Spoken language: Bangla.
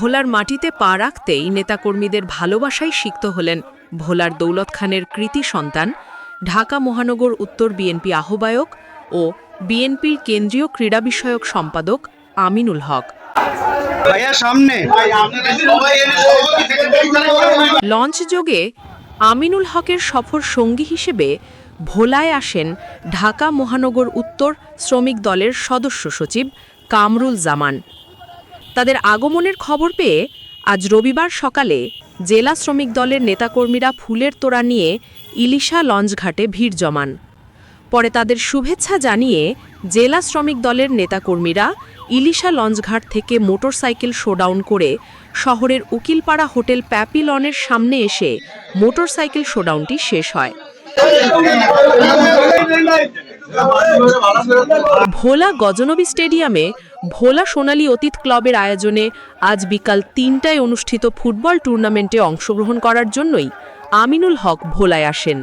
ভোলার মাটিতে পা রাখতেই নেতাকর্মীদের ভালোবাসায় সিক্ত হলেন ভোলার দৌলত খানের কৃতি সন্তান ঢাকা মহানগর উত্তর বিএনপি আহ্বায়ক ও বিএনপির কেন্দ্রীয় ক্রীড়া বিষয়ক সম্পাদক আমিনুল হক। সামনে। লঞ্চ যোগে আমিনুল হকের সফর সঙ্গী হিসেবে ভোলায় আসেন ঢাকা মহানগর উত্তর শ্রমিক দলের সদস্য সচিব কামরুল জামান। তাদের আগমনের খবর পেয়ে আজ রবিবার সকালে জেলা শ্রমিক দলের নেতাকর্মীরা ফুলের তোড়া নিয়ে ইলিশা লঞ্চঘাটে ভিড় জমান। পরে তাদের শুভেচ্ছা জানিয়ে জেলা শ্রমিক দলের নেতাকর্মীরা ইলিশা লঞ্চঘাট থেকে মোটরসাইকেল শোডাউন করে শহরের উকিলপাড়া হোটেল প্যাপিলনের সামনে এসে মোটরসাইকেল শোডাউনটি শেষ হয়। ভোলা গজনবী স্টেডিয়ামে ভোলা সোনালী অতীত ক্লাবের আয়োজনে আজ বিকাল তিনটায় অনুষ্ঠিত ফুটবল টুর্নামেন্টে অংশগ্রহণ করার জন্যই আমিনুল হক ভোলায় আসেন।